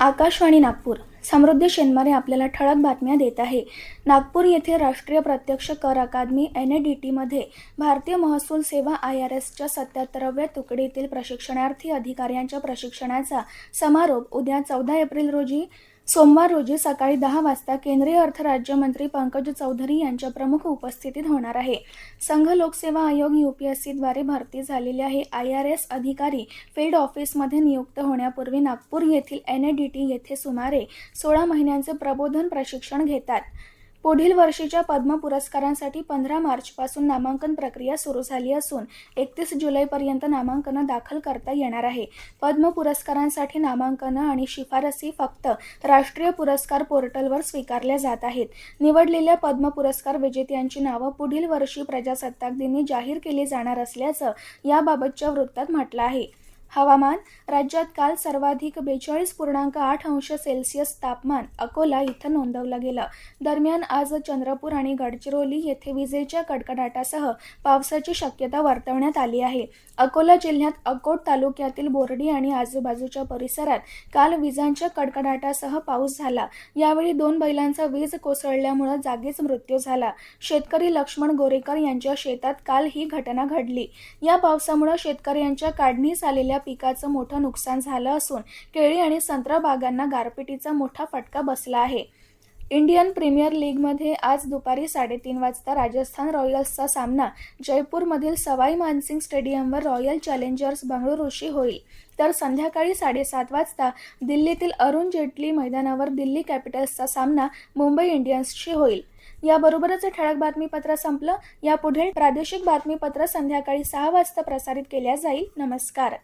आकाशवाणी नागपूर. समृद्धी शेनमारे आपल्याला ठळक बातम्या देत आहे. नागपूर येथे राष्ट्रीय प्रत्यक्ष कर अकादमी एन ए डी टीमध्ये भारतीय महसूल सेवा आय आर एसच्या सत्याहत्तराव्या तुकडीतील प्रशिक्षणार्थी अधिकाऱ्यांच्या प्रशिक्षणाचा समारोप उद्या चौदा एप्रिल रोजी सोमवार रोजी सकाळी दहा वाजता केंद्रीय अर्थ राज्यमंत्री पंकज चौधरी यांच्या प्रमुख उपस्थितीत होणार आहे. संघ लोकसेवा आयोग यूपीएससीद्वारे भरती झालेले हे आय आर एस अधिकारी फील्ड ऑफिसमध्ये नियुक्त होण्यापूर्वी नागपूर येथील एन ए डी टी येथे सुमारे सोळा महिन्यांचे प्रबोधन प्रशिक्षण घेतात. पुढील वर्षीच्या पद्म पुरस्कारांसाठी पंधरा मार्चपासून नामांकन प्रक्रिया सुरू झाली असून एकतीस जुलैपर्यंत नामांकनं दाखल करता येणार आहे. पद्म पुरस्कारांसाठी नामांकनं आणि शिफारसी फक्त राष्ट्रीय पुरस्कार पोर्टलवर स्वीकारल्या जात आहेत. निवडलेल्या पद्म पुरस्कार विजेत्यांची नावं पुढील वर्षी प्रजासत्ताक दिनी जाहीर केली जाणार असल्याचं याबाबतच्या वृत्तात म्हटलं आहे. हवामान राज्यात काल सर्वाधिक बेचाळीस पूर्णांक आठ अंश सेल्सिअस तापमान अकोला इथं नोंदवलं गेलं. दरम्यान आज चंद्रपूर आणि गडचिरोली येथे विजेच्या कडकडाटासह पावसाची शक्यता वर्तवण्यात आली आहे. अकोला जिल्ह्यात अकोट तालुक्यातील बोर्डी आणि आजूबाजूच्या परिसरात काल विजांच्या कडकडाटासह पाऊस झाला. यावेळी दोन बैलांचा वीज कोसळल्यामुळे जागीच मृत्यू झाला. शेतकरी लक्ष्मण गोरेकर यांच्या शेतात काल ही घटना घडली. या पावसामुळे शेतकऱ्यांच्या काढणीस आलेल्या पिकाचं मोठं नुकसान झालं असून केळी आणि संत्रा बागांना गारपिटीचा मोठा फटका बसला आहे. इंडियन प्रीमियर लीगमध्ये आज दुपारी साडेतीन वाजता राजस्थान रॉयल्सचा सामना जयपूरमधील सवाई मानसिंग स्टेडियमवर रॉयल चॅलेंजर्स बंगळुरूशी होईल. तर संध्याकाळी साडेसात वाजता दिल्लीतील अरुण जेटली मैदानावर दिल्ली कॅपिटल्सचा सामना मुंबई इंडियन्सशी होईल. याबरोबरच ठळक बातमीपत्र संपलं. यापुढील प्रादेशिक बातमीपत्र संध्याकाळी सहा वाजता प्रसारित केल्या जाईल. नमस्कार.